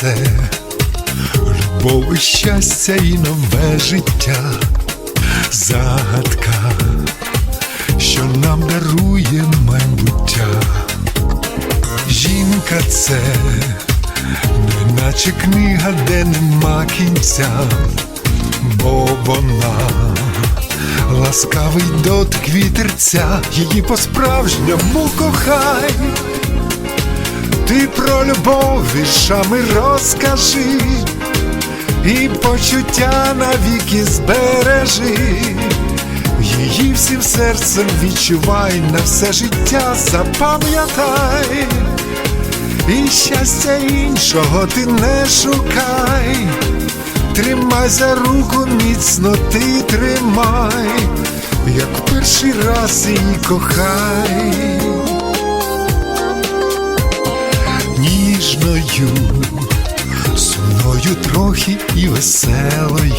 це любов і щастя і нове життя, загадка, що нам дарує майбуття. Жінка це неначе книга, де нема кінця, бо вона ласкавий дотик вітерця, її по-справжньому кохай. Ти про любов віршами розкажи, і почуття навіки збережи, її всім серцем відчувай, на все життя запам'ятай, і щастя іншого ти не шукай, тримай за руку міцно ти тримай, як перший раз її кохай ніжною, сумною трохи і веселою.